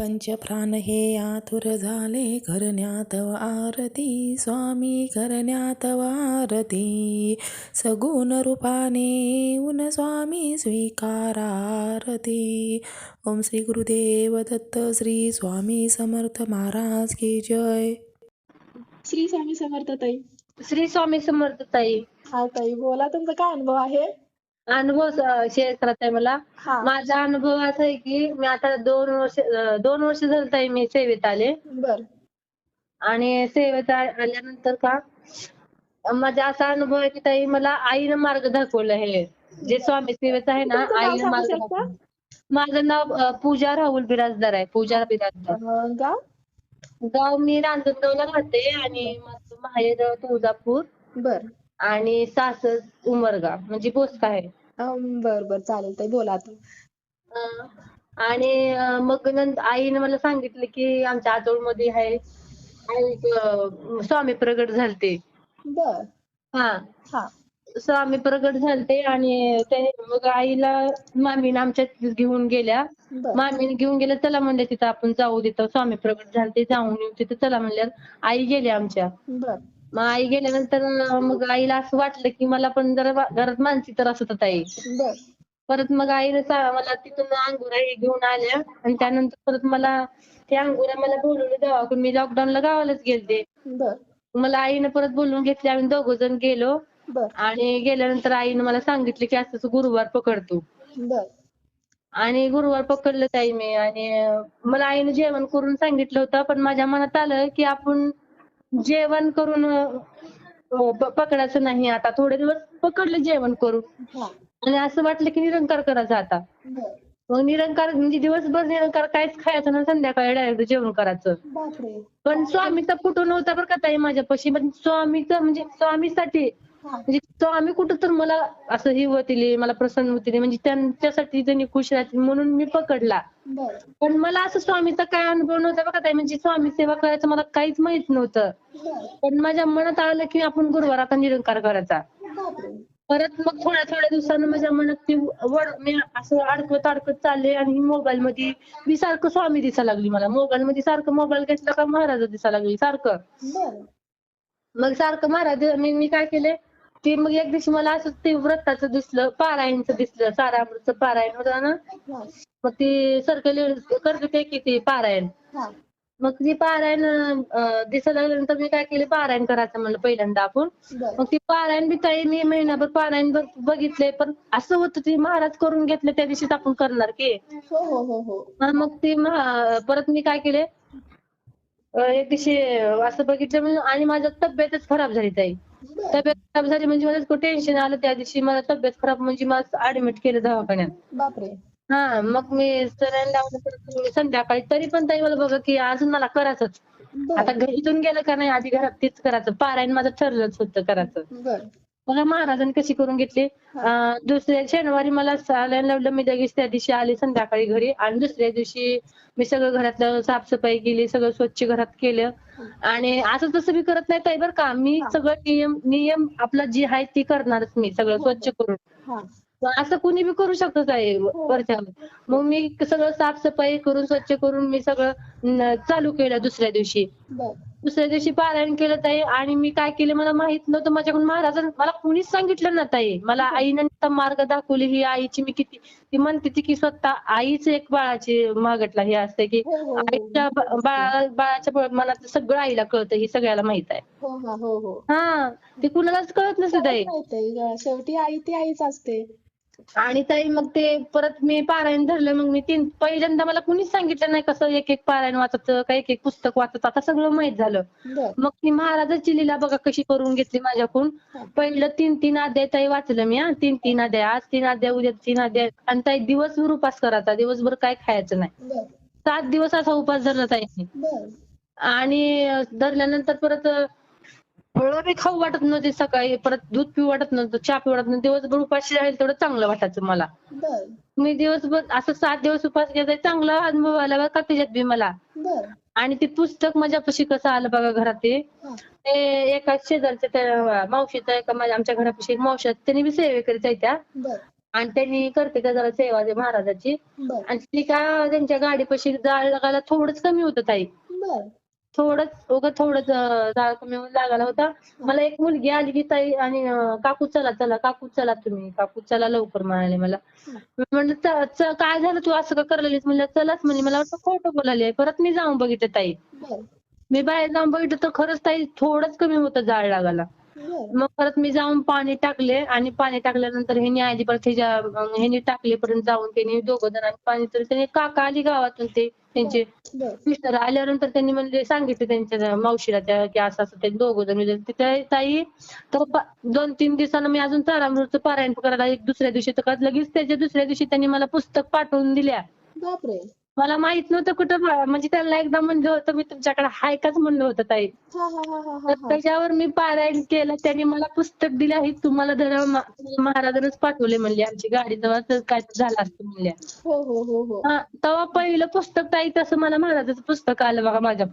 पंचप्राण हे आतुर झाले करण्यात आरती. स्वामी करण्यात आरती. सगुण रूपाने उन स्वामी स्वीकारारती. ओम श्री गुरुदेव दत्त श्री स्वामी समर्थ महाराज की जय. श्री स्वामी समर्थ ताई. श्री स्वामी समर्थ ताई. हा ताई बोला तुमचा काय अनुभव आहे? अनुभव शेअर करत आहे मला. हा. माझा अनुभव असा आहे की मी आता दोन वर्ष अं, दोन वर्ष झालं ताई मी सेवेत आले. बर. आणि सेवेत आ- आल्यानंतर का माझा असा अनुभव आहे की ताई मला आईनं मार्ग दाखवलं हे. जे स्वामी सेवेचं आहे ना तुमचं नाव आईनं सांगू मार्ग शकता? दाखवलं. माझं नाव अं, पूजा राहुल बिराजदार आहे पूजा बिराजदार. अं, गाव? गाव मी रांजणगावला राहते आणि माझं माहेर तुळजापूर. बर. आणि सासर उमरगा म्हणजे बोसका आहे. अं, बर बर. चालेल ताई बोला आता. अं, आणि अं, मग नंतर आईने मला सांगितलं की आमच्या आजोळमध्ये आहे आई, अं, स्वामी प्रगट झालते. बर. हा. हा. स्वामी प्रगट झालते आणि ते मग आईला मामीने आमच्या घेऊन गेल्या. बर. मामीने घेऊन गेल्या चला म्हणले तिथं आपण जाऊ तिथं स्वामी प्रगट झालते जाऊन येऊ तिथं चला म्हणल्या आई गेल्या आमच्या. बर. मग आई गेल्यानंतर मग आईला असं वाटलं की मला पण जरा घरात मानसी तर असत ताई. बर. परत मग आईने सा- मला तिथून अंगुरा हे घेऊन आल्या. आणि त्यानंतर परत मला ते अंगुरा मला बोलवलं गावाकडून मी लॉकडाऊनला गावालाच गेलते. बर. मला आईने परत बोलवून घेतले. आम्ही दोघ जण गेलो. बर. आणि गेल्यानंतर आईने मला सांगितले की असं असं गुरुवार पकडतो बर. आणि गुरुवार पकडलं ताई मी. आणि मला आईने जेवण करून सांगितलं होतं. पण माझ्या मनात आलं की आपण जेवण करून पकडायचं नाही आता. थोडे दिवस पकडलं जेवण करून. आणि असं वाटलं की निरंकार करायचं आता. मग निरंकार म्हणजे दिवसभर निरंकार काहीच खायचं ना संध्याकाळी डायरेक्ट जेवण करायचं. पण स्वामीचा फोटो नव्हता बरं का ताई माझ्यापाशी. पण स्वामीचं म्हणजे स्वामीसाठी म्हणजे स्वामी कुठं तर मला असं हे होतील मला प्रसन्न होतील म्हणजे त्यांच्यासाठी त्यांनी खुश राहतील म्हणून मी पकडला. पण मला असं स्वामीचा काय अनुभव नव्हता बघा ताई म्हणजे स्वामी सेवा करायचं मला काहीच माहीत नव्हतं. पण माझ्या मनात आलं की आपण गुरुवार आता निरंकार करायचा. परत मग थोड्या थोड्या दिवसानं माझ्या मनात ती वड मी असं अडकत अडकत चालले आणि मोबाईल मध्ये मी सारखं स्वामी दिसायला लागली मला. मोबाईल मध्ये सारखं मोबाईल घेतला का महाराज दिसायला लागली सारखं. मग सारखं महाराज मी काय केले? ते मग एक दिवशी मला असं ते व्रताचं दिसलं पारायणचं दिसलं सारामृतचं पारायण होतं ना? मग ती सरकली करते ते की ते पारायण. मग ती पारायण दिसायला लागल्यानंतर मी काय केले पारायण करायचं म्हणलं पहिल्यांदा आपण. मग ती पारायण बी ताई मी महिनाभर पारायण बघ- बघितले पण असं होतं ते महाराज करून घेतले त्या दिवशीच आपण करणार की. हो हो हो मग ती परत मी काय केले एक दिवशी असं बघितलं आणि माझी तब्येतच खराब झाली ताई. तब्येत खराब झाली म्हणजे मला टेन्शन आलं त्या दिवशी. मला तब्येत खराब म्हणजे मला ऍडमिट केलं दवाखान्यात. बापरे. हा मग मी सलाईन लावलं परत मी संध्याकाळी. तरी पण ताई मला बघा की अजून मला करायचंच. आता घरीतून गेलं का नाही आधी घरात तेच करायचं. पारायण माझं ठरलंच होतं करायचं. बर. बघा महाराजांनी कशी करून घेतली. दुसऱ्या शनिवारी मला सलाईन लावलं. मी लगेच त्या दिवशी आले संध्याकाळी घरी. आणि दुसऱ्या दिवशी मी सगळं घरातलं साफसफाई केली सगळं स्वच्छ घरात केलं. आणि असं तसं मी करत नाही ताई बरं का. मी. सगळं नियम नियम आपला जी आहे ती करणारच मी सगळं हो, स्वच्छ करून. हा. असं कुणी बी करू शकतो ताई हो. वरच्या मग मी सगळं साफसफाई करून स्वच्छ करून मी सगळं चालू केलं दुसऱ्या दिवशी. दुसऱ्या दिवशी पारायण केलं ताई. आणि मी काय केलं मला माहीत नव्हतं. माझ्याकडून महाराजांनी मला कुणीच सांगितलं ना ताई. मला आईनं नुसता मार्ग दाखवली. ही आईची मी किती ती म्हणते ती की स्वतः आईच एक बाळाची मागटला हे असते की हो हो हो. आईच्या बाळाच्या मनात सगळं आईला कळतं. हे सगळ्याला माहीत आहे. हो हा हो हो. हा. ते कुणालाच कळत नसतं ताई. शेवटी आई ती आईच असते. आणि ताई मग ते परत मी पारायण धरलं मग मी तीन पहिल्यांदा मला कुणीच सांगितलं नाही कसं एक एक पारायण वाचायचं का एक एक पुस्तक वाचायचं आता सगळं माहीत झालं. मग ती महाराजाची लीला बघा कशी करून घेतली माझ्याकडून. पहिलं तीन तीन अध्याय ताई वाचलं मी हा. तीन तीन अध्याय आज तीन अध्याय उद्या तीन अध्याय आणि ताई दिवसभर उपास करायचा दिवसभर काय खायचं नाही. सात दिवस असा उपास धरला ताई बर. आणि धरल्यानंतर परत फळं बी खाऊ वाटत नव्हती सकाळी. परत दूध पिऊ वाटत नव्हतं चहा पिऊ वाटत नव्हतं. दिवसभर उपाशी राहील तेवढं चांगलं वाटायचं मला. बर. मी दिवसभर असं सात दिवस उपास केला चांगला अनुभव आला बरं का त्याच्यात बी मला. बर. आणि ते पुस्तक माझ्यापाशी कसं आलं बघा घरात ते हा. ते एका शेजारच्या त्या मावशीचा एका माझ्या आमच्या घरापाशी एक मावशी आहेत, त्यांनी बी सेवे करीत आहे त्या बर. आणि त्यांनी करते का जरा सेवा ते महाराजाची. बर. आणि ती का त्यांच्या गाडीपाशी जाळ लागायला थोडंच कमी होतं ताई. बर. थोडंच उगा थोडंच जाळ कमी होऊन लागायला होता. मला एक मुलगी आली की ताई आणि अं, काकू चला चला काकू चला तुम्ही. काकू चला लवकर म्हणाले मला. मी म्हणलं "च- च- काय झालं तू असं का करायलीस म्हणलं चलाच म्हणजे मला वाटतं खोटं बोलायली परत मी जाऊन बघितलं ताई. बर. मी बाहेर जाऊन बघितलं तर खरंच ताई थोडंच कमी होतं जाळ लागायला. बर. मग परत मी जाऊन पाणी टाकले आणि पाणी टाकल्यानंतर ह्यानी आली परत ह्यानी टाकले परत जाऊन त्यांनी दोघं जणांनी पाणी तर त्याने काका आली गावातून ते. त्यांचे बर. मिस्टर आल्यानंतर त्यांनी म्हणजे सांगितलं त्यांच्या मावशीला त्या की असं असं ते दोघं जण म्हणजे तिथे ताई तर दोन तीन दिवसानं मी अजून तारामृतचं पारायण करायला एक दुसऱ्या दिवशी तर लगेच त्याच्या दुसऱ्या दिवशी त्यांनी मला पुस्तक पाठवून दिल्या. बापरे. मला माहीत नव्हतं कुठं म्हणजे त्यांना एकदा म्हणलं होतं मी तुमच्याकडे हाय काच म्हणलं होतं ताई. हा हा हा हा हा. तर त्याच्यावर मी पारायण केलं त्यांनी मला पुस्तक दिले आहे तुम्हाला धड महाराजांनीच पाठवले म्हणले आमची गाडी तर काय झालं असतं म्हणल्या हो हो हो हो. हा तेव्हा पहिलं पुस्तक ताई तसं मला महाराजाचं पुस्तक आलं बघा माझ्या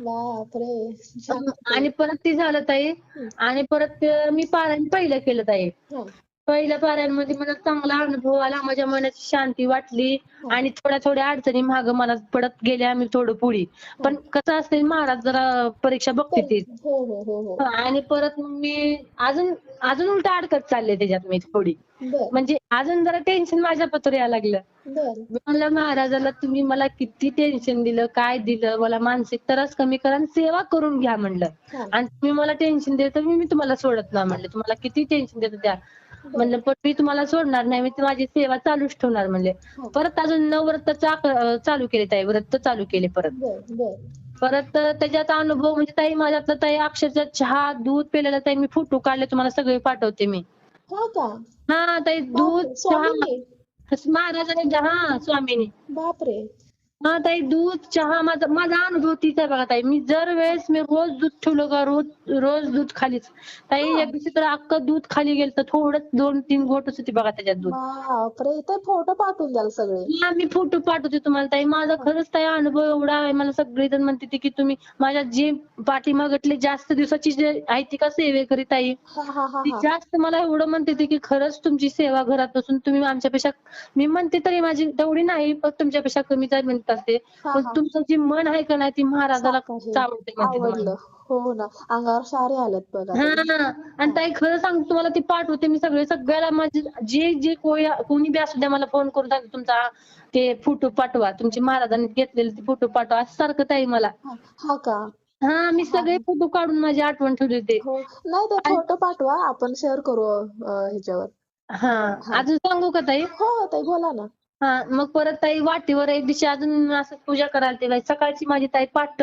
बापरे. छान. आणि परत ते झालं ताई आणि परत ते मी पारायण पहिलं केलं ताई. हा. पहिल्या पारायणमध्ये मला चांगला अनुभव आला. माझ्या मनाची शांती वाटली आणि थोड्या थोड्या अडचणी माग मला पडत गेल्या मी थोडं पुढे. पण कसं असते महाराज जरा परीक्षा बघते ते. हो हो हो हो. आणि परत मग मी अजून अजून उलट अडकत चालले त्याच्यात मी थोडी म्हणजे अजून जरा टेन्शन माझ्या पत्र यायला लागलं. म्हणलं महाराजाला तुम्ही मला किती टेन्शन दिलं काय दिलं? मला मानसिक त्रास कमी करा आणि सेवा करून घ्या म्हणलं. हा. आणि तुम्ही मला टेन्शन देता मी मी तुम्हाला सोडत नाही म्हणलं. तुम्हाला किती टेन्शन देत द्या म्हणलं पण मी तुम्हाला सोडणार नाही मी माझी सेवा चालूच ठेवणार म्हणले. हो. परत अजून नवव्रत चालू केले ताई व्रत चालू केले परत. परत त्याच्यात अनुभव म्हणजे ताई माझ्यातलं ताई अक्षरशः चहा दूध पिलेला ताई मी फोटो काढले तुम्हाला सगळे पाठवते मी. हा हा ताई दूध चहा? महाराजांनी हा स्वामीनी. बापरे. हा ताई दूध चहा माझा माझा अनुभव तीच आहे बघा ताई. मी जर वेळेस मी रोज दूध ठेवलं का रोज रोज दूध खालीच. ताई एक दिवशी तर अख्खं दूध खाली गेलं तर थोडं दोन तीन घोटच होती बघा त्याच्यात दूध. बापरे ते फोटो पाठवून द्याल सगळे. हा मी फोटो पाठवते तुम्हाला ताई. माझा खरंच ताई अनुभव एवढा आहे. मला सगळेजण म्हणते ते की तुम्ही माझ्या जे पाठीमागटले जास्त दिवसाची जे आहे ती का सेवेकरी ताई. हा हा हा ती हा. जास्त मला एवढं म्हणते ते की खरंच तुमची सेवा घरात बसून तुम्ही आमच्यापेक्षा मी म्हणते तरी माझी तेवढी नाही पण तुमच्यापेक्षा कमीच आहे म्हणत. असते. हा, पण हा. तुमचं जी मन आहे का नाही ती महाराजाला आवडलं. तुम्हाला. हो ना. अंगावर आलेत बघा हा. आणि ताई खरं सांगतो तुम्हाला ती पाठवते मी सगळे सगळ्याला माझे जे जे कोणी कोणी बी असू द्या मला फोन करून सांगते तुमचा ते फोटो पाठवा. तुमचे महाराजांनी घेतलेले ते फोटो पाठवा. असं सारखं ताई मला. हा हा का? हा मी सगळे फोटो काढून माझी आठवण ठेवली होते. हो. नाही ते फोटो पाठवा. आपण शेअर करू अं, ह्याच्यावर. हा. अजून सांगू का ताई? हो ताई बोला ना. हा मग परत ताई वाटीवर एक दिवशी अजून असं पूजा करायला ते सकाळची माझी ताई पाठ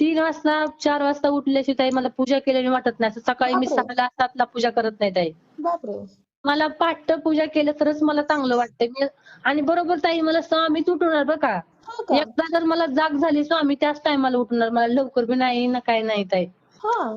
तीन वाजता चार वाजता उठल्याशी ताई मला पूजा केलेली वाटत नाही. असं सकाळी मी. सहाला सातला पूजा करत नाही ताई. मला पाठ पूजा केलं तरच मला चांगलं वाटतंय. मी आणि बरोबर ताई मला स्वामीच उठवणार का? हा का? एकदा जर मला जाग झाली स्वामी त्याच टायमाला उठणार. मला लवकर बी नाही ना काय नाही ताई. हा.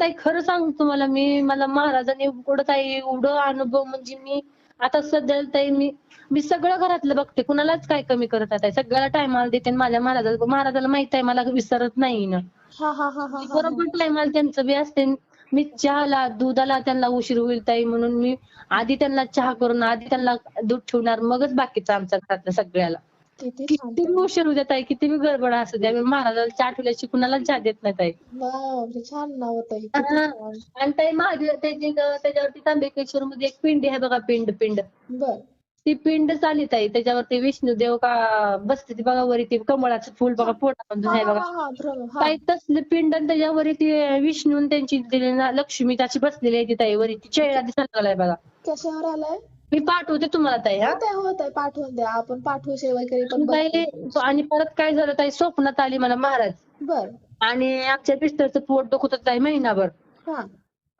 ताई खरं सांगतो तुम्हाला मी. मला महाराजांनी एवढं ताई एवढं अनुभव म्हणजे मी आता सध्या ताई मी मी सगळं घरातलं बघते. कुणालाच काय कमी करत आहे सगळ्याला टायमाला देते आणि माझ्या महाराजाला महाराजाला माहीत आहे मला विसरत नाही ना. हा हा हा हा हा. बरोबर टायमाला त्यांचं बी असते. मी चहाला दुधाला त्यांना उशीर होईल ताई म्हणून मी आधी त्यांना चहा करून आधी त्यांना दूध ठेवणार. मगच बाकीचं आमच्या घरातलं सगळ्याला. किती बी उशीर होऊ ताई किती बी गडबड असू द्या मी महाराजाला चहा ठेवल्याशी कुणालाच चहा देत नाही ताई. बापरे छान नाव होतं. किती हा. छान. आणि ताई महादेव त्याची त्याच्यावरती त्र्यंबकेश्वर मध्ये एक पिंड आहे बघा पिंड पिंड. बर. ती पिंड चाली ताई त्याच्यावरती विष्णुदेव का बसते ती बघा वरी ती कमळाचं फूल बघा पोटामधून हा आहे बघा. हा हा हा. ताई तसलं पिंड आणि त्याच्यावरी ती विष्णू आणि त्यांची दिलेली ना लक्ष्मी त्याची बसलेली आहे ती ताई वरी ती चेहरा दिसायला लागलाय बघा. कशावर आलाय? मी पाठवते तुम्हाला ताई हा. होत आहे होत आहे पाठवून द्या. आपण पाठवू सेवेकरी पण ताई. आणि परत काय झालं ताई स्वप्नात आली मला महाराज. बर. आणि आमच्या मिस्टरचं पोट दुखत होतं ताई महिनाभर. हा.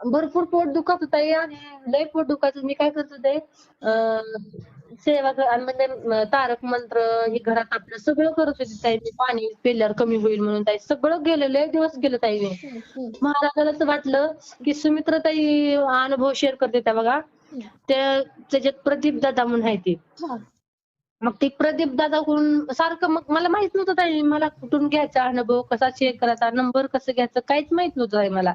भरपूर पोट दुखत होतं आणि लय पोट दुखायचं. मी काय करत होते अं, सेवा क- आणि म्हणजे तारक मंत्र हे घरात आपलं सगळं करत होते ताई मी. पाणी पिल्यावर कमी होईल म्हणून ताई. सगळं गेलं लय दिवस गेलं ताई मी. हम्म, हम्म, महाराजाला असं वाटलं की सुमित्रा ताई अनुभव शेअर करते त्या बघा. त्या त्याच्यात प्रदीप दादा म्हणून आहे ते. मग ते प्रदीप दादाकडून सारखं मग मला माहीत नव्हतं ताई मला कुठून घ्यायचा अनुभव कसा शेअर करायचा नंबर कसं घ्यायचं काहीच माहीत नव्हतं ताई मला.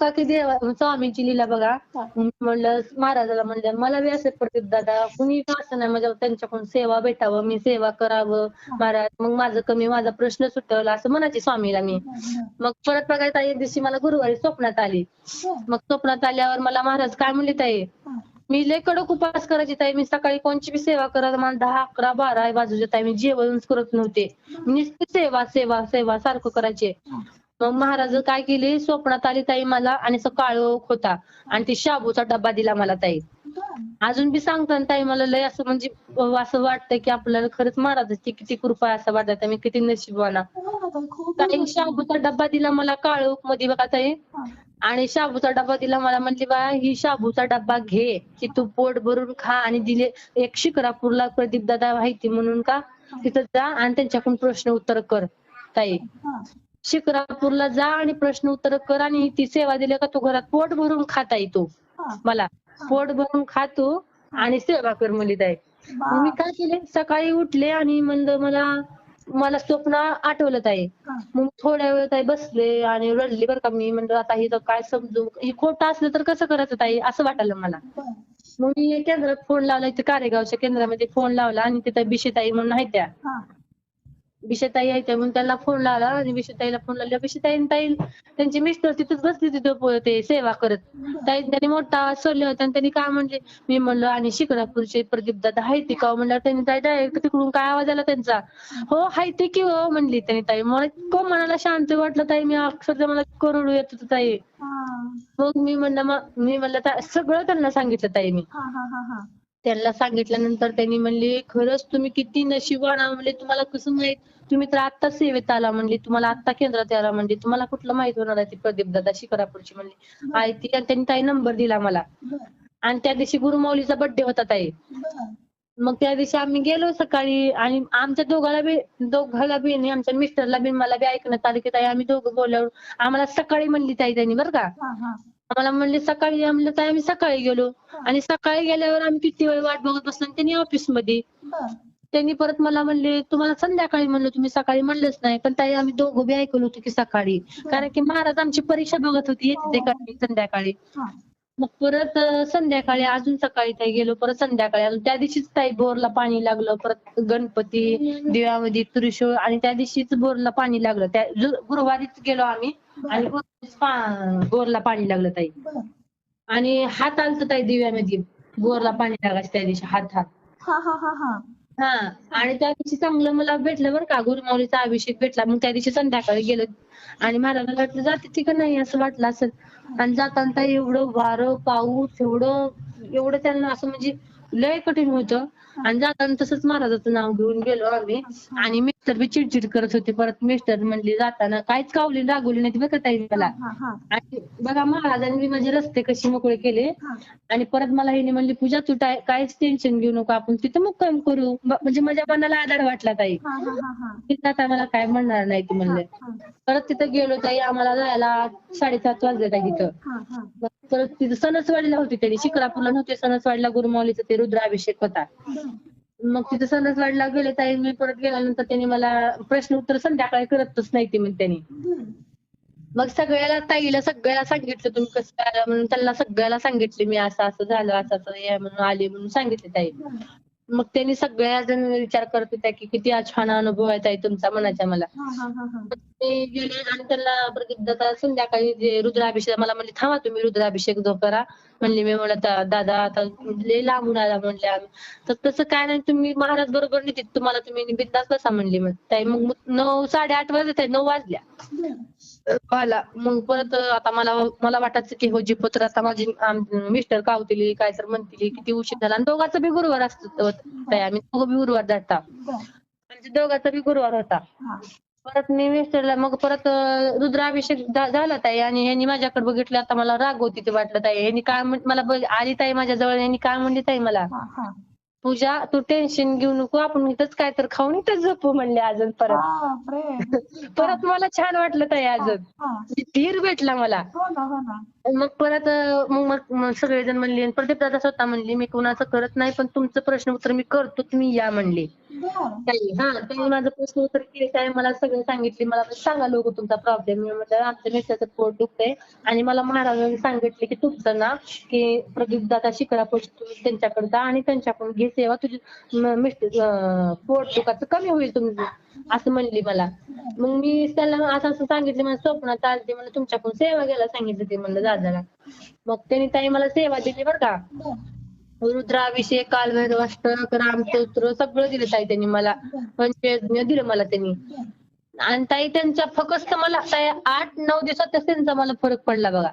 बर की देवा स्वामींची लीला बघा. म्हणलं महाराजाला म्हणलं मला बी असं पडते दादा कुणी का असं नाही माझ्या त्यांच्याकडून सेवा भेटावं मी सेवा करावं. महाराज मग माझं कमी माझा प्रश्न सुटल असं म्हणायचे स्वामीला मी. मग परत बघायला ताई एक दिवशी मला गुरुवारी स्वप्नात आली. मग स्वप्नात आल्यावर मला महाराज काय म्हणले ताई? मी लय कडक उपवास करायची ताई मी सकाळी कोणची बी सेवा करत मला दहा अकरा बारा वाजूचे ताई मी जेवण करत नव्हते. नुसती सेवा सेवा सेवा सारखं करायचे. मग महाराज काय केले? स्वप्नात आली ताई मला आणि असं काळोख होता. आणि ती शाबूचा डब्बा दिला मला ताई. अजून बी सांगताना ताई मला लय असं म्हणजे असं वाटतं की आपल्याला खरंच महाराजाची किती कृपा असं वाटत. मी किती नशिबवाना ताई शाबूचा डब्बा दिला मला काळोखमध्ये बघा ताई. आणि शाबूचा डब्बा दिला मला म्हणली बा ही शाबूचा डब्बा घे की तू पोट भरून खा आणि दिले एक शिखरापूरला प्रदीप दादा माहिती म्हणून का? तिथं जा आणि त्यांच्याकडून प्रश्न उत्तर कर. ताई. शिक्रापूरला जा आणि प्रश्न उत्तर कर आणि ती सेवा दिली का तू घरात पोट भरून खाता येतो. मला पोट भरून खातो आणि सेवा कर म्हणली ताई. मग मी काय केले? सकाळी उठले आणि म्हणलं मला मला स्वप्न आठवलं ताई. मग थोड्या वेळ ताई बसले आणि रडली बरं का मी. म्हणलं आता हे तर काय समजू? हे खोटं असलं तर कसं करायचं ताई? असं वाटायला मला. मग मी केंद्रात फोन लावला. इथे कारेगावच्या केंद्रामध्ये फोन लावला आणि तिथे बिशेताई म्हणून आहे त्या. बिशेताई आहे त्या म्हणून त्यांना फोन लावला आणि बिशेताईला फोन लावला. बिशेताई ताई त्यांचे मिस्टर तिथंच बसले तिथं ते सेवा करत. ताई त्यांनी मोठा आवाज सोडले होते आणि त्यांनी काय म्हणले मी म्हणलं आणि शिक्रापूरचे प्रदीप दादा हाय ते का म्हणलं त्यांनी ताई डायरेक्ट तिकडून काय आवाज आला त्यांचा? हो हाय ते की हो? म्हणली त्यांनी ताई. मला इतकं मनाला शांत वाटलं ताई मी अक्षरशः मला करोडू येत होतं ताई. मग मी म्हणलं मग मी म्हणलं सगळं त्यांना सांगितलं ताई मी. त्यांना सांगितल्यानंतर त्यांनी म्हणले खरंच तुम्ही किती नशिबान म्हणले तुम्हाला कसं माहीत? तुम्ही तर आत्ता सेवेत आला. म्हणले तुम्हाला आत्ता केंद्रात आला म्हणले. तुम्हाला कुठलं माहीत होणार आहे? ती प्रदीप दादा शिकारापूरची म्हणली. आई ती आणि त्यांनी ताई नंबर दिला मला. आणि त्या दिवशी गुरुमाऊलीचा बर्थडे होता ताई. मग त्या दिवशी आम्ही गेलो सकाळी आणि आमच्या दोघाला बी दोघाला बी आणि आमच्या मिस्टरला बी मला बी ऐकण्यात आलं की ताई आम्ही दोघं बोलल्यावर आम्हाला सकाळी म्हणली ताई त्यांनी बरं का? आम्हाला म्हणले सकाळी या. म्हणलं ताई आम्ही सकाळी गेलो. आणि सकाळी गेल्यावर आम्ही किती वेळ वाट बघत बसलो आणि त्यांनी ऑफिसमध्ये त्यांनी परत मला म्हणले तुम्हाला संध्याकाळी म्हणलं तुम्ही सकाळी म्हणलंच नाही पण ताई आम्ही दोघं बी ऐकलं होतं की सकाळी. कारण की महाराज आमची परीक्षा बघत होती येते ते का संध्याकाळी. मग परत संध्याकाळी अजून सकाळी ताई गेलो परत संध्याकाळी आलो. त्या दिवशीच ताई बोरला पाणी लागलं परत गणपती दिव्यामध्ये त्रिशूळ आणि त्या दिवशीच बोरला पाणी लागलं. त्या गुरुवारीच गेलो आम्ही आणि बोरला पाणी लागलं ताई. आणि हात आलत ताई दिव्यामध्ये. बोरला पाणी लागायचं त्या दिवशी हात हात. हा आणि त्या दिवशी चांगलं मला भेटलं बरं का. गुरुमौलीचा अभिषेक भेटला. मग त्या दिवशी संध्याकाळी गेलो. आणि महाराजांना वाटलं जाते ती का नाही? असं वाटलं असेल. आणि जाताना एवढं वारं पाऊस एवढं एवढं त्यांना असं म्हणजे लय कठीण होतं. आणि जाताना तसंच महाराजाचं नाव घेऊन गेलो आम्ही. आणि मिस्टर बी चिडचिड करत होते. परत मिस्टर म्हणले जाताना काहीच कावली रागवली नाही का ताई मला. आणि बघा महाराजांनी माझे रस्ते कसे मोकळे केले. आणि परत मला हिने म्हणली पूजा तू काहीच टेन्शन घेऊ नको. आपण तिथं मुक्काम करू. म्हणजे माझ्या मनाला आधार वाटला ताई. तिथं आता मला काय म्हणणार नाही ती म्हणले. परत तिथं गेलो ताई. आम्हाला जायला साडेसात वाजले ताई तिथं. परत तिथं सणसवाडीला होती त्यांनी. शिक्रापूरला नव्हते. सणसवाडीला गुरुमाऊलीचा ते रुद्राभिषेक होता. मग तिथं वाढला गेले ताई. मी परत गेल्यानंतर त्यांनी मला प्रश्न उत्तर संध्याकाळी करतच नाही ते मग त्यांनी. मग सगळ्याला ताईला सगळ्याला सांगितलं तुम्ही कसं काय आला म्हणून त्यांना सगळ्याला सांगितले मी असं असं झालं असं असं या म्हणून आले म्हणून सांगितले ताई. मग त्यांनी सगळ्या जण विचार करत होत्या की किती छान अनुभव आहे ताई तुमचा मनाच्या मला. ते गेले आणि त्यांना दादा संध्याकाळी जे रुद्राभिषेक मला म्हणले थांबा तुम्ही रुद्राभिषेक जो करा. म्हणले मी म्हणलं "दा- दादा आता लय लांबून आला म्हणले आम्ही. तर तसं काय नाही तुम्ही महाराज बरोबर नेते तुम्हाला तुम्ही बिंदास बसा म्हणले मग? ताई मग नऊ साडेआठ वाजले ताई नऊ वाजल्या. मला मग परत आता मला मला वाटायचं की हो जी पत्र आता माझी मिस्टर कावतील काय तर म्हणतील किती उशीर झाला. आणि दोघांचा बी गुरुवार असतो ताई आम्ही दोघं बी गुरुवार जाता म्हणजे दोघांचा बी गुरुवार होता. परत मी मिस्टरला मग परत रुद्राभिषेक झाला ताई. आणि यांनी माझ्याकडे बघितलं आता मला राग होती ते वाटलं ताई. यांनी काय मला आली ताई माझ्या जवळ यांनी काय म्हणली ताई मला? पूजा तू टेन्शन घेऊ नको आपण इथंच काय तर खाऊन इथंच झोपू म्हणले अजून परत. परत मला छान वाटलं ताई अजून. धीर भेटला मला. मग परत अं, मग मग मग सगळेजण म्हणले आणि प्रदीप दादा स्वतः म्हणले मी कोणाचं करत नाही पण तुमचं प्रश्न उत्तर मी करतो तुम्ही या म्हणले. ताई हा त्यांनी माझं प्रश्न उत्तर केले ताई मला सगळं सांगितले. मला सांगा लोक तुमचा प्रॉब्लेम मी म्हटलं आमच्या मिस्टरचं पोट दुखतंय. आणि मला महाराजांनी सांगितले की तुमचं ना की प्रदीप दादा शिकरा पोस्ट त्यांच्याकडे जा आणि त्यांच्याकडून घे सेवा. तुझी मिस्टर पोट दुखाचं कमी होईल तुमचं असं म्हणली मला. मग मी त्याला असं असं सांगितलं मला स्वप्नात आलते. मला तुमच्याकडून सेवा घ्यायला सांगितलं ते म्हणलं दादाला. मग त्यांनी ताई मला सेवा दिली बरं का. रुद्राभिषेक कालभैरव अष्टक रामस्तोत्र सगळं दिलं ताई त्यांनी मला. पंचयज्ञ दिलं मला त्यांनी. आणि ताई त्यांच्या फक्त मला ताई आठ नऊ दिवसातच त्यांचा मला फरक पडला बघा.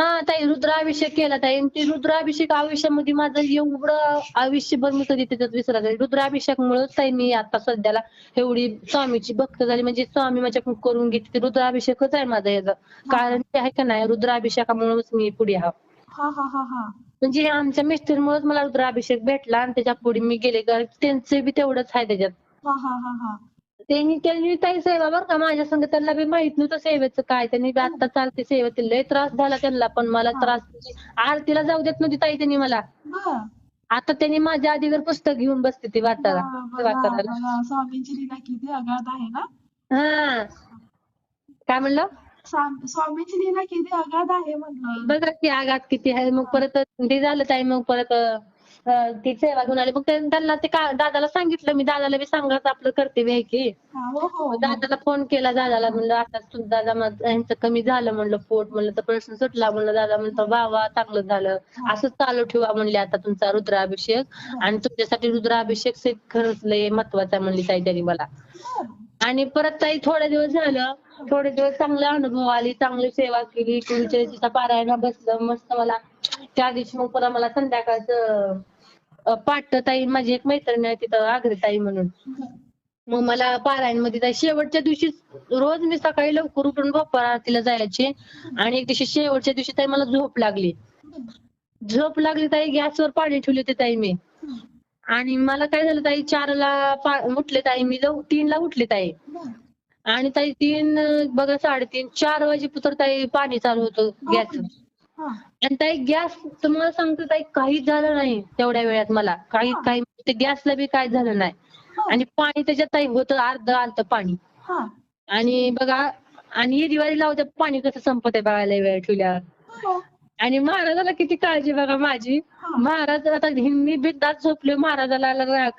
हा ताई रुद्राभिषेक केला ताई. ते रुद्राभिषेक आयुष्यामध्ये माझं एवढं आयुष्यभर मी कधी त्याच्यात विसरत नाही. रुद्राभिषेकमुळेच ताई मी आता सध्याला एवढी स्वामीची भक्त झाली. म्हणजे स्वामी माझ्याकडून करून घेते. ते रुद्राभिषेकच आहे माझं याचं. कारण ते आहे का नाही रुद्राभिषेकामुळेच मी पुढे हा. म्हणजे आमच्या मिस्टरमुळेच मला रुद्राभिषेक भेटला आणि त्याच्या पुढे मी गेले. कारण त्यांचे बी तेवढंच आहे त्याच्यात. हा हा हा हा. त्यांनी त्यांनी ताई सेवा बरं का माझ्या संग त्यांना बी माहीत नव्हतं सेवेचं काय. त्यांनी बी आता चालते सेवेत. लय त्रास झाला त्यांना पण. मला त्रास म्हणजे आरतीला जाऊ देत नव्हती ताई त्यांनी मला. आता त्यांनी माझ्या आधीवर पुस्तक घेऊन बसते ती वाचायला. हा. काय म्हणलं? स्वामींची लीला किती आहे बघा की आघात किती आहे. मग परत ते झालं ताई मग परत अं, ती सेवा घेऊन आली. मग ते- त्यांना ते का दादाला सांगितलं. मी दादाला बी सांगायचं आपलं कर्तव्य आहे की. हा, हो हो. दादाला फोन केला. दादाला म्हणलं आता तुझं दादा माझं यांचं कमी झालं म्हणलं पोट म्हणलं तर प्रश्न सुटला म्हणलं. दादा म्हणतो वा वा चांगलं झालं. असंच चालू ठेवा म्हणले आता तुमचा रुद्राभिषेक. आणि तुमच्यासाठी रुद्राभिषेक से खरंच लय महत्त्वाचा आहे म्हणली ताई त्यांनी मला. आणि परत ताई थोडे दिवस झालं थोडे दिवस चांगले अनुभव आले चांगली सेवा केली कुलचरित्रीचा पारायणा बसलं मस्त मला. त्या दिवशी मग परत मला संध्याकाळचं पाठ ताई माझी एक मैत्रीण आहे तिथं आग्रे ताई म्हणून. मग मला पारायणमध्ये शेवटच्या दिवशी रोज मी सकाळी लवकर उठून बाप्पा आरतीला जायचे. आणि एक दिवशी शेवटच्या दिवशी ताई मला झोप लागली. झोप लागली ताई गॅसवर पाणी ठेवले होते ताई मी. आणि मला काय झालं ताई चारला उठले ताई मी लव तीनला उठले ताई. आणि ताई तीन बघा साडेतीन चार वाजेपुतर ताई पाणी चालू होतं गॅस हा. आणि ताई गॅस तुम्हाला सांगतो ताई काहीच झालं नाही तेवढ्या वेळात मला. काही काही ते गॅसला बी काय झालं नाही. आणि पाणी त्याच्यात ताई होतं अर्ध आलतं पाणी. हा. आणि बघा आणि हे दिवाळी लावत्या पाणी कसं संपत आहे बघायला वेळ ठेवल्या हो. आणि महाराजाला किती काळजी बघा माझी. महाराज आता मी बिंदात झोपले महाराजाला आला राग.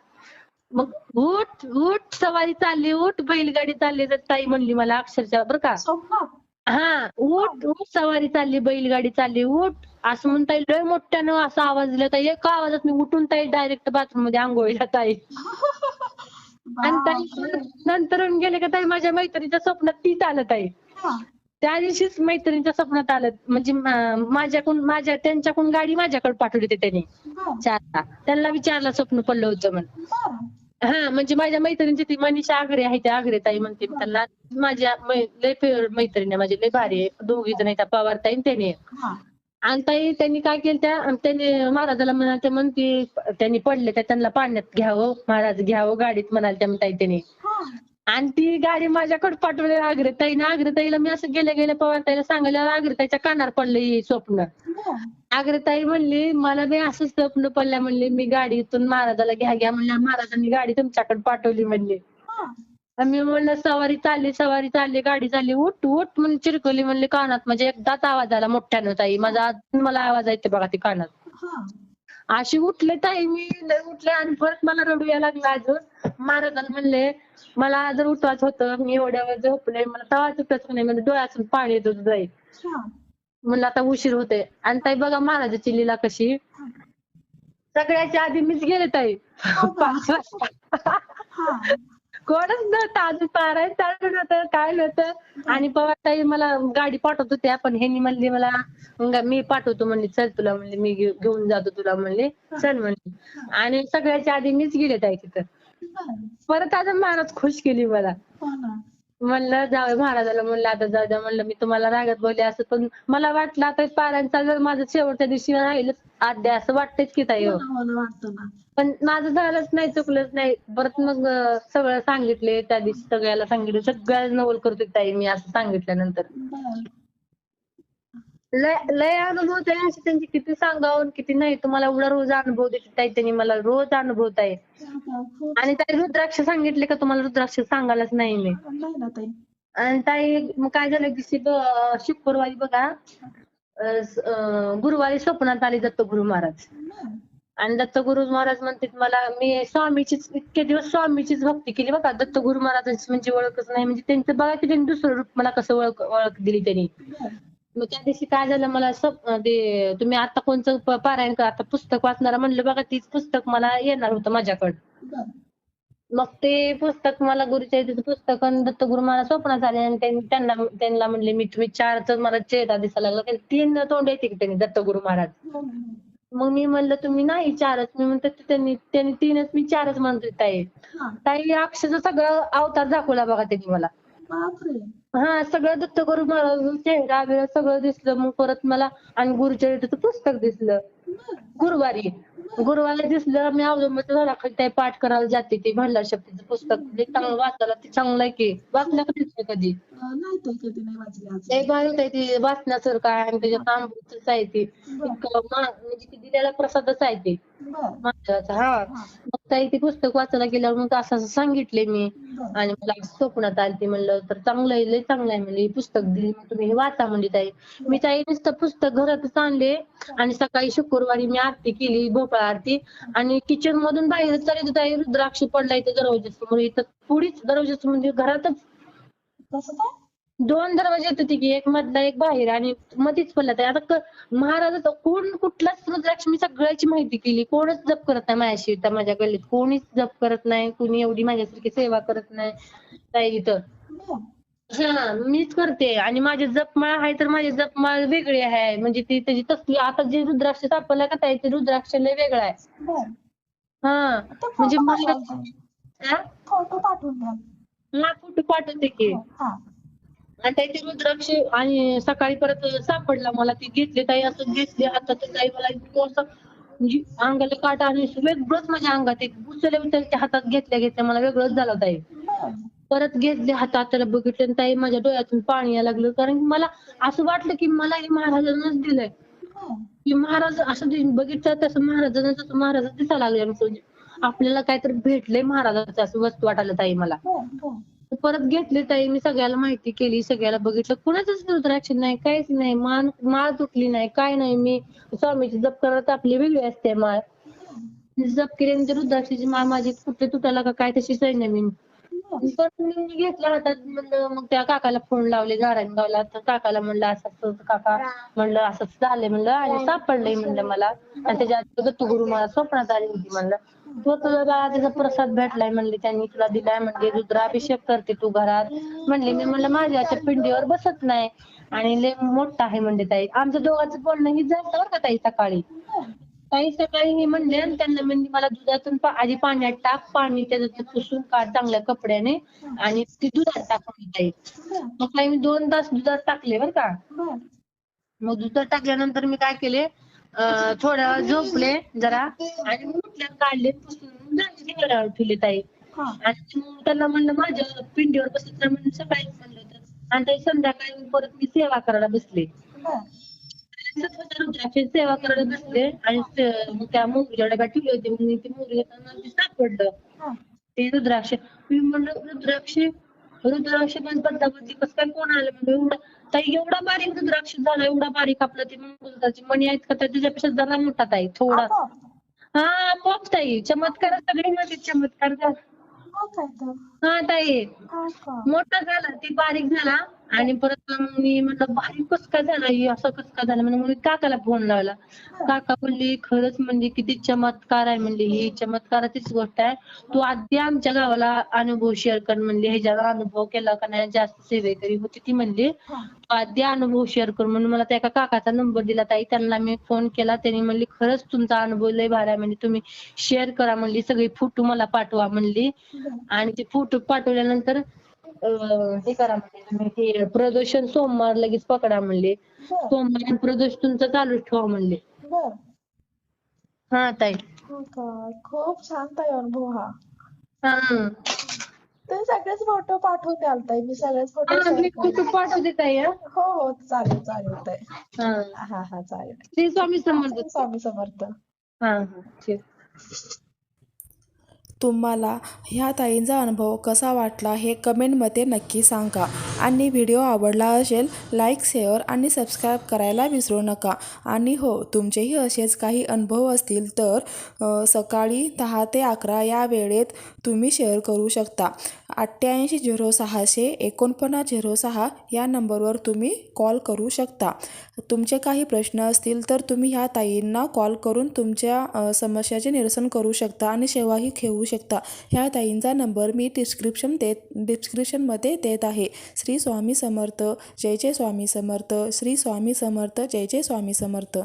मग उठ उठ सवारी चालली उठ बैलगाडी चालली तर ताई म्हणली मला अक्षरशः बरं का. हा उठ उठ सवारी चालली बैलगाडी चालली उठ. असं म्हणता येईल लय मोठ्यानं असा आवाज दिला. ताई एका आवाजात मी उठून ताई डायरेक्ट बाथरूममध्ये आंघोळीला ताई. आणि ताई. नंतर गेले का ताई माझ्या मैत्रिणीच्या स्वप्नात तीच आलं ताई. त्या दिवशीच मैत्रिणीच्या स्वप्नात आलं. म्हणजे माझ्याकडून माझ्या त्यांच्याकडून गाडी माझ्याकडे पाठवली होती त्यांनी. चारला. त्यांना विचारला स्वप्न पडलं होतं म्हणून. हा म्हणजे माझ्या मैत्रिणीची ती मनीषा आगरे आहे त्या आगरे ताई म्हणते. मी त्यांना माझ्या लय फेवरेट मैत्रिणी आहे माझी लय भारी आहे. दोघी जण त्या पवार ताई आणि त्याने. हा. आणि ताई त्यांनी काय केलं त्या त्यांनी महाराजाला म्हणाले म्हणते त्यांनी पडले त्या त्यांना पाण्यात घ्यावं महाराज घ्यावं गाडीत म्हणाल त्या ताई त्यांनी. आणि ती गाडी माझ्याकडे पाठवली आग्रताईनं. आग्रताईला मी असं गेल्या गेल्या पवार ताईला सांगायला आग्रताईच्या कानावर पडलं हे स्वप्न. आग्रताई म्हणली मला बी असं स्वप्न पडलं म्हणले मी गाडीतून महाराजाला घ्या घ्या म्हणल्या महाराजांनी गाडी तुमच्याकडे पाठवली म्हणली. मी म्हणलं सवारी चालली सवारी चालली गाडी चालली उठ उठ म्हणून चिरकली म्हणले कानात म्हणजे एकदाच आवाज आला मोठ्यानं ताई. माझा अजून मला आवाज येते बघा ती कानात. अशी उठले ताई मी लय उठले आणि परत मला रडू यायला लागला अजून. महाराजांना म्हणले मला जर उठवायचं होतं मी एवढ्या वेळ झोपले मला तवाच उठायचं नाही म्हणजे डोळ्यातून पाणी येत होतं हा. म्हणलं आता उशीर होते आणि ताई बघा महाराजाची लीला कशी. सगळ्याच्या आधी मीच गेले ताई. पाच वाजता. हा. कोणच नव्हतं अजून पारायण चालू नव्हतं काय नव्हतं. आणि पवार ताई मला गाडी पाठवत होत्या पण ह्यांनी म्हणली मला मी पाठवतो म्हणली चल तुला म्हणले मी घेऊ- घेऊन जातो तुला म्हणले चल म्हणली. आणि सगळ्याच्या आधी मीच गेले ताई तिथं. परत अजून महाराज खुश केली मला. हो ना. म्हणलं जाऊ महाराजाला म्हणलं आता जाऊ द्या म्हणलं मी तुम्हाला रागत बोलले असं पण मला वाटलं आता पारायणचा जर माझं शेवटच्या दिवशी राहिलं आद्या असं वाटतंच की ताई हो. हो हो. पण माझं झालंच नाही चुकलंच नाही परत मग अं, सगळं सांगितले त्या दिवशी सगळ्याला सांगितलं सगळ्या नवल करतो ताई मी असं सांगितल्यानंतर. लय लय अनुभव आहे असे त्यांचे किती सांगावं किती नाही तुम्हाला एवढा रोज अनुभव देते ताई त्यांनी मला रोज अनुभवत आहे. आणि ताई रुद्राक्ष सांगितले का तुम्हाला? रुद्राक्ष सांगायलाच नाही मी. नाही ना ताई आणि ताई मग काय झालं की शुक्रवारी बघा अं, स- अं, गुरुवारी स्वप्नात आले दत्तगुरु महाराज. आणि दत्तगुरु महाराज म्हणतात मला मी स्वामीचीच इतके दिवस स्वामीचीच भक्ती केली बघा. दत्तगुरु महाराजांची म्हणजे ओळखच नाही. म्हणजे त्यांचं बघा की त्यांनी दुसरं रूप मला कसं ओळख ओळख दिली त्यांनी. मग त्या दिवशी काय झालं मला स्वप्न ते तुम्ही आता कोणचं प- पारायण करा आता पुस्तक वाचणार म्हणलं बघा तीच पुस्तक मला येणार होतं माझ्याकडं. मग ते पुस्तक मला गुरुच्या इथे पुस्तक आणि दत्तगुरु मला स्वप्नात आले आणि त्यांनी त्यांना त्यांना म्हणले मी तुम्ही चारच मला चेहरा दिसायला लागला कारण तीन तोंड येते की त्यांनी दत्तगुरु महाराज. मग मी म्हणलं तुम्ही नाही चारच मी म्हणते ते त्यांनी त्यांनी तीनच मी चारच म्हणतोय ताई. ताई अक्षरशः सगळं अवतार दाखवला बघा त्यांनी मला बापरे हा सगळं दत्तगुरु महाराज चेहरा बिहरा सगळं दिसलं मग परत मला आणि गुरुचरित्रचं पुस्तक दिसलं. बरं. गुरुवारी गुरुवारी दिसलं मी अवलंबचं झाडाखाली ते पाठ करायला जाते ते भंडार शक्तीचं पुस्तक. ते चांगलं वाचायला ते चांगलं आहे की वाचलं का दिसलं कधी. नाही ताई कधी नाही वाचले आज भारी ते वाचण्यासारखं आहे आणि त्याच्यात अमृतच आहे ते. इतकं मा- म्हणजे ते दिलेला प्रसादच आहे ते. बरं. हा. हा. मग ताई ते पुस्तक वाचायला गेल्यावर मग असं असं सांगितले मी. बरं. आणि मला स्वप्नात आली ते म्हणलं तर चांगलं आहे लय चांगलं आहे म्हणजे पुस्तक दिली. मग तुम्ही हे वाचा म्हणजे ताई. मी ताई नुसतं पुस्तक घरातच आणले. आणि सकाळी शुक्रवारी मी आरती केली भोपळा आरती. आणि किचन मधून बाहेर चालली. ताई रुद्राक्ष पडलाय ते दरवाजासमोर इथं पुढीच दरवाजासमोर म्हणजे घरातच. कसं काय दोन दरवाजे येत होते की एक मधला एक बाहेर आणि मध्येच पडला ताई आता महाराजाचं कोण कुठलाच रुद्राक्ष मी सगळ्याची माहिती केली. कोणच जप करत नाही माझ्याशी इथं माझ्या गल्लीत. कोणीच जप करत नाही कोणी एवढी माझ्यासारखी सेवा करत नाही. ताई इथं. हा मीच करते. आणि माझे जपमाळ आहे तर माझे जपमाळ वेगळी आहे. म्हणजे ती त्याची तसली आता जे रुद्राक्ष सापडलं का ताई ते रुद्राक्ष लय वेगळं आहे. हा तर म्हणजे फोटो. हा? पाठवून द्याल हा फोटो पाठवते की. हा. आणि त्याचे रुद्राक्ष आणि सकाळी परत सापडला मला. ती घेतली ताई असं घेतली हातात ताई मला इतकं असं म्हणजे अंगाला काटा आणि वेगळंच माझ्या अंगात एक उचलल्या उचलच्या हातात घेतल्या घेतल्या मला वेगळंच झालं ताई. परत घेतले हातात त्याला बघितलं आणि ताई माझ्या डोळ्यातून पाणी यायला लागलं. कारण मला असं वाटलं की मला हे महाराजांनाच दिलंय. की महाराज असं बघितलं तसं महाराजांना तसं महाराज दिसायला लागले. म्हणजे आपल्याला काहीतरी भेटलंय महाराजाचं असं वस्तू वाटायला ताई मला. परत घेतली ताई मी सगळ्याला माहिती केली सगळ्याला बघितलं. कुणाचंच रुद्राक्ष नाही काहीच नाही मान माळ तुटली नाही काय नाही. मी स्वामीची जप करत आपली वेगळी असते माळ. जप केल्यानंतर रुद्राक्षाची माळ माझी कुठे तुटायला का काय तशीच आहे ना मी परत मी घेतला हातात म्हणलं मग त्या काकाला फोन लावले गावला तर काकाला म्हणलं असं असं काका. म्हणलं असंच झालंय म्हणलं आणि सापडलंय म्हणलं मला. आणि त्याच्या आधी गुरु मला स्वप्नात आली होती म्हणलं. तो तुला बाळा त्याचा प्रसाद भेटलाय म्हणले त्यांनी तुला दिलाय म्हणले. रुद्राभिषेक करते तू घरात. म्हणले मी म्हणलं माझ्या पिंडीवर बसत नाही. आणि लय मोठा आहे म्हणले ताई. आमच्या दोघांचं बोलणं ही झालं बरं का ताई सकाळी. ताई सकाळी हे म्हणले आणि त्यांना म्हणजे मला दुधातून पा- आधी पाण्यात टाक पाणी त्याच्यात पुसून काढ चांगल्या कपड्याने आणि ती दुधात टाकून जाईल ताई. मग काही मी दोन तास दुधात टाकले बरं का. मग दुधात टाकल्यानंतर मी काय केले अं, थोडा वेळ झोपले जरा आणि मग उठल्यावर काढले पुसून झाडून ठेवले ताई. हा. आणि मग त्यांना म्हणलं माझ्या पिंडीवर बसत नाही म्हणून सकाळी म्हणलं होतं आणि ताई संध्याकाळी परत मी सेवा करायला बसले. सेवा करायला बसले आणि त्या मोगरीच्या डब्यात ठेवली होती. मग ती मोगरी घेताना ते सापडलं. ते रुद्राक्ष. मी म्हणलं रुद्राक्ष रुद्राक्ष पण बदलाबदली कसं काय कोण आलं? म्हणजे एवढा ताई एवढा बारीक रुद्राक्ष झाला. एवढा बारीक आपलं ते मंगळसूत्राची मणी आहेत का? त्या तुझ्यापेक्षा जरा मोठा ताई थोडा. आपोआप. हा पॉप ताई चमत्कार सगळे माझे चमत्कार झाला. हा ताई. मोठा झाला ती बारीक झाला. आणि परत मग मी म्हणलं बारीक कस काय झाला हे असं कस काय झालं? म्हणून मी काकाला फोन लावला. काका म्हणली खरंच म्हणजे किती चमत्कार आहे म्हणली ही. चमत्काराचीच गोष्ट आहे. तू आधी आमच्या गावाला अनुभव शेअर कर म्हणली. ह्याच्यावर अनुभव केला का नाही? जास्त सेवेकरी होती ती म्हणली. तू आधी अनुभव शेअर कर म्हणून मला त्या एका काकाचा नंबर दिला ताई. त्यांना मी फोन केला. त्यांनी म्हणली खरंच तुमचा अनुभव लय भारी आहे. म्हणजे तुम्ही शेअर करा म्हणली. सगळे फोटो मला पाठवा म्हणली. आणि ते फोटो पाठवल्यानंतर अं, हे करा म्हणले तुम्ही ते प्रदूषण सोमवार लगेच पकडा म्हणले. बरं. सोमवार प्रदोष तुमचं चालूच ठेवा म्हणले. बरं. हा ताई. हो का? खूप छान ताई अनुभव हा. हा. ते सगळेच फोटो पाठवते आलताई मी सगळेच फोटो हा शेअर मी फोटो पाठवते ताई हा. हो हो चालेल चालेल ताई. हा. हा हा चालेल. श्री स्वामी समर्थ. स्वामी समर्थ. हा हा ठीक. तुम्हाला ह्या ताईंचा अनुभव कसा वाटला हे कमेंटमध्ये नक्की सांगा. आणि व्हिडिओ आवडला असेल लाईक शेअर आणि सबस्क्राईब करायला विसरू नका. आणि हो तुमचेही असेच काही अनुभव असतील तर सकाळी दहा ते अकरा या वेळेत तुम्ही शेअर करू शकता. अठ्ठ्याऐंशी झिरो सहाशे एकोणपन्नास झिरो सहा या नंबरवर तुम्ही कॉल करू शकता. तुमचे काही प्रश्न असतील तर तुम्ही ह्या ताईंना कॉल करून तुमच्या समस्याचे निरसन करू शकता आणि सेवाही घेऊ शकता. ह्या ताईंचा नंबर मी डिस्क्रिप्शन देत डिस्क्रिप्शनमध्ये देत आहे. श्री स्वामी समर्थ जय जय स्वामी समर्थ श्री स्वामी समर्थ जय जय स्वामी समर्थ.